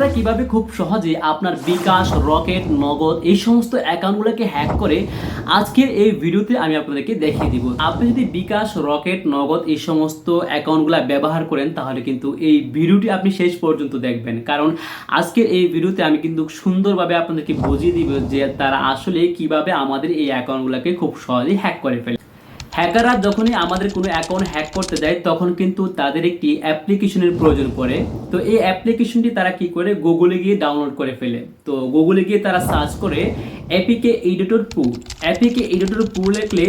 হ্যাকাররা কীভাবে খুব সহজে আপনার বিকাশ, রকেট, নগদ এই সমস্ত অ্যাকাউন্টগুলোকে হ্যাক করে আজকের এই ভিডিওতে আমি আপনাদেরকে দেখিয়ে দিব। আপনি যদি বিকাশ, রকেট, নগদ এই সমস্ত অ্যাকাউন্টগুলো ব্যবহার করেন, তাহলে কিন্তু এই ভিডিওটি আপনি শেষ পর্যন্ত দেখবেন। কারণ আজকের এই ভিডিওতে আমি কিন্তু সুন্দরভাবে আপনাদেরকে বুঝিয়ে দিব যে তারা আসলে কীভাবে আমাদের এই অ্যাকাউন্টগুলোকে খুব সহজেই হ্যাক করে ফেলে। হ্যাকাররা যখনই আমাদের কোনো অ্যাকাউন্ট হ্যাক করতে যায়, তখন কিন্তু তাদের একটি অ্যাপ্লিকেশনের প্রয়োজন পড়ে। তো এই অ্যাপ্লিকেশনটি তারা কি করে? গুগলে গিয়ে ডাউনলোড করে ফেলে। তো গুগলে গিয়ে তারা সার্চ করে অ্যাপিকে এডিটর পু অ্যাপিকে এডিটর পু লিখলে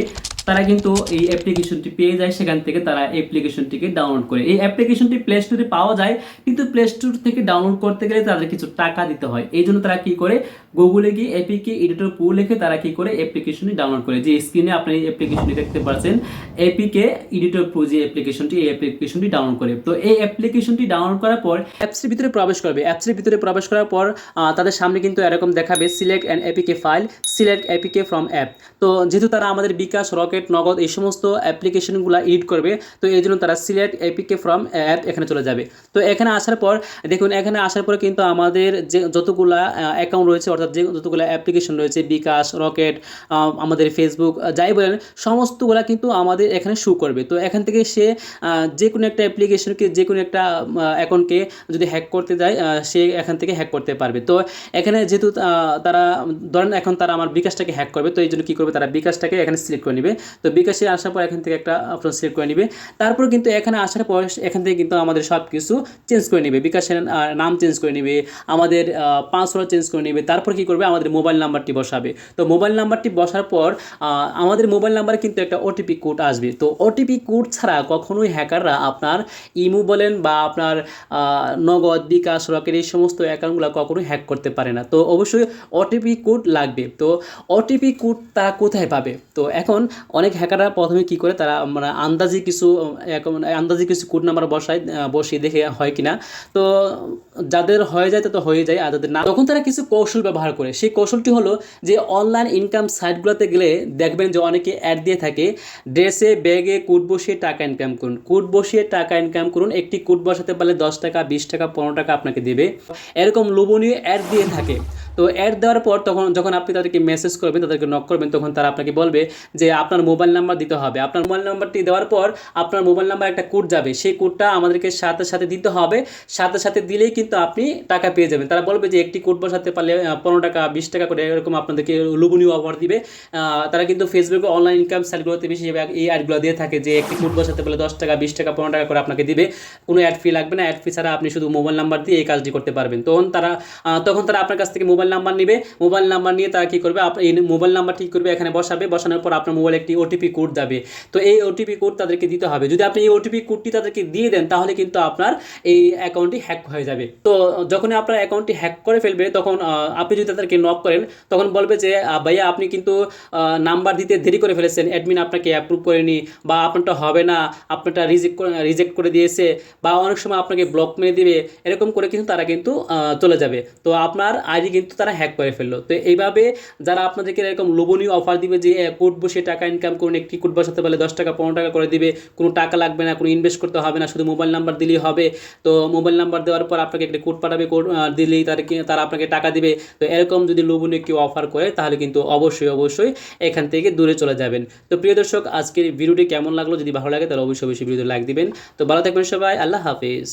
তারা কিন্তু এই অ্যাপ্লিকেশনটি পেয়ে যায়, সেখান থেকে তারা অ্যাপ্লিকেশনটিকে ডাউনলোড করে। এই অ্যাপ্লিকেশনটি প্লে স্টোরে পাওয়া যায়, কিন্তু প্লে স্টোর থেকে ডাউনলোড করতে গেলে তাদের কিছু টাকা দিতে হয়। এই জন্য তারা কি করে? গুগলে গিয়ে এপিকে এডিটর পু লিখে তারা কি করে? অ্যাপ্লিকেশনটি ডাউনলোড করে। যে স্ক্রিনে আপনি এই অ্যাপ্লিকেশনটি দেখতে পাচ্ছেন এপিকে এডিটর প্রো যে অ্যাপ্লিকেশনটি এই অ্যাপ্লিকেশনটি ডাউনলোড করে। তো এই অ্যাপ্লিকেশনটি ডাউনলোড করার পর অ্যাপসের ভিতরে প্রবেশ করবে। অ্যাপসের ভিতরে প্রবেশ করার পর তাদের সামনে কিন্তু এরকম দেখাবে select and APK file select APK from app তো যেহেতু তারা আমাদের বিকাশ রকেট নগদ এই সমস্ত অ্যাপ্লিকেশনগুলো এডিট করবে। তো এই জন্য তারা সিলেক্ট এপিকে ফ্রম অ্যাপ এখানে চলে যাবে। তো এখানে আসার পর, দেখুন, এখানে আসার পর কিন্তু আমাদের যে যতগুলা অ্যাকাউন্ট রয়েছে, অর্থাৎ যে যতগুলো অ্যাপ্লিকেশন রয়েছে, বিকাশ, রকেট আমাদের ফেসবুক যাই বলেন, সমস্তগুলা কিন্তু আমাদের এখানে শু করবে। তো এখান থেকে সে যে কোনো একটা অ্যাপ্লিকেশনকে যে কোনো একটা অ্যাকাউন্টকে যদি হ্যাক করতে যায় সে এখান থেকে হ্যাক করতে পারবে। তো এখানে যেহেতু তারা, ধরেন এখন তারা আমার বিকাশটাকে হ্যাক করবে, তো এই জন্য কী করবে? তারা বিকাশটাকে এখানে সিলেক্ট করে নেবে। তো বিকাশে আসার পর এখান থেকে একটা অপশন সিলেক্ট করে নেবে। তারপর কিন্তু এখানে আসার পর এখান থেকে কিন্তু আমাদের সব কিছু চেঞ্জ করে নেবে। বিকাশের নাম চেঞ্জ করে নেবে, আমাদের পাসওয়ার্ড চেঞ্জ করে নেবে। তারপর কি করবে? আমাদের মোবাইল নাম্বারটি বসাবে। তো মোবাইল নাম্বারটি বসার পর আমাদের মোবাইল নাম্বারে কিন্তু একটা ওটিপি কোড আসবে। তো ওটিপি কোড ছাড়া কখনোই হ্যাকাররা আপনার ইমো বলেন বা আপনার নগদ, বিকাশ, রকেট এই সমস্ত অ্যাকাউন্টগুলো কখনোই হ্যাক করতে পারে না। তো অবশ্যই ওটিপি কোড লাগবে। তো ওটিপি কোড তারা কোথায় পাবে? তো এখন অনেক হ্যাকাররা প্রথমে কি করে, তারা মানে আন্দাজি কিছু আন্দাজি কিছু কোড নাম্বার বসায় বসিয়ে দেখে হয় কিনা। তো যাদের হয়ে যায় তা তো হয়ে যায়, আর যাদের না, তখন তারা কিছু কৌশল ব্যবহার করে। সেই কৌশলটি হলো যে অনলাইন ইনকাম সাইটগুলোতে গেলে দেখবেন যে অনেকে অ্যাড দিয়ে থাকে ড্রেসে ব্যাগে কুট বসিয়ে টাকা ইনকাম করুন। কুট বসিয়ে টাকা ইনকাম করুন, একটি কুট বসাতে পারলে দশ টাকা, বিশ টাকা, পনেরো টাকা আপনাকে দেবে। এরকম লোভনীয় অ্যাড দিয়ে থাকে। তো অ্যাড দেওয়ার পর তখন, যখন আপনি তাদেরকে মেসেজ করবেন, তাদেরকে নক করবেন, তখন তারা আপনাকে বলবে যে আপনার মোবাইল নাম্বার দিতে হবে। আপনার মোবাইল নাম্বারটি দেওয়ার পর আপনার মোবাইল নাম্বার একটা কোড যাবে। সেই কোডটা আমাদেরকে সাথে সাথে দিতে হবে। সাথে সাথে দিলেই কিন্তু আপনি টাকা পেয়ে যাবেন। তারা বলবে যে একটি কোড বসাতে পারলে পনেরো টাকা, বিশ টাকা করে এরকম আপনাদেরকে লোভনীয় অফার দিবে। তারা কিন্তু ফেসবুকে অনলাইন ইনকাম সাইটগুলোতে বেশি এই অ্যাডগুলো দিয়ে থাকে যে একটি কোড বসাতে পারলে দশ টাকা, বিশ টাকা, পনেরো টাকা করে আপনাকে দিবে। কোনো অ্যাড ফি লাগবে না। অ্যাড ফি ছাড়া আপনি শুধু মোবাইল নাম্বার দিয়ে এই কাজটি করতে পারবেন। তখন তারা তখন তারা আপনার কাছ থেকে মোবাইল নাম্বার নেবে, মোবাইল নাম্বার নিয়ে তারা কী করবে? আপ- এই মোবাইল নাম্বারটি কী করবে, এখানে বসাবে, বসানোর পর আপনার মোবাইলে একটি ওটিপি কোড যাবে। তো এই ওটিপি কোড তাদেরকে দিতে হবে। যদি আপনি এই ওটিপি কোডটি তাদেরকে দিয়ে দেন, তাহলে কিন্তু আপনার এই অ্যাকাউন্টটি হ্যাক হয়ে যাবে। তো যখনই আপনার অ্যাকাউন্টটি হ্যাক করে ফেলবে, তখন আপনি যদি তাদেরকে নক করেন, তখন বলবে যে ভাইয়া, আপনি কিন্তু নাম্বার দিতে দেরি করে ফেলেছেন। অ্যাডমিন আপনাকে অ্যাপ্রুভ করেনি বা আপনারটা হবে না, আপনারটা রিজেক্ট রিজেক্ট করে দিয়েছে বা অনেক সময় আপনাকে ব্লক মেরে দিবে। এরকম করে কিন্তু তারা কিন্তু চলে যাবে। তো আপনার আইডি কিন্তু তারা হ্যাক করে ফেলল। তো এইভাবে যারা আপনাদেরকে এরকম লোভনীয় অফার দিবে যে কোড বসে টাকা ইনকাম করুন, একটি কোড বসাতে পারলে দশ টাকা, পনেরো টাকা করে দিবে, কোনো টাকা লাগবে না, কোনো ইনভেস্ট করতে হবে না, শুধু মোবাইল নাম্বার দিলেই হবে। তো মোবাইল নাম্বার দেওয়ার পর আপনাকে একটা কোড পাঠাবে কোড দিলেই তার তারা আপনাকে টাকা দিবে। তো এরকম যদি লোভনীয় কেউ অফার করে, তাহলে কিন্তু অবশ্যই অবশ্যই এখান থেকে দূরে চলে যাবেন। তো প্রিয় দর্শক, আজকের ভিডিওটি কেমন লাগল? যদি ভালো লাগে, তাহলে অবশ্যই অবশ্যই ভিডিওতে লাইক দিবেন। তো ভালো থাকবেন সবাই, আল্লাহ হাফিজ।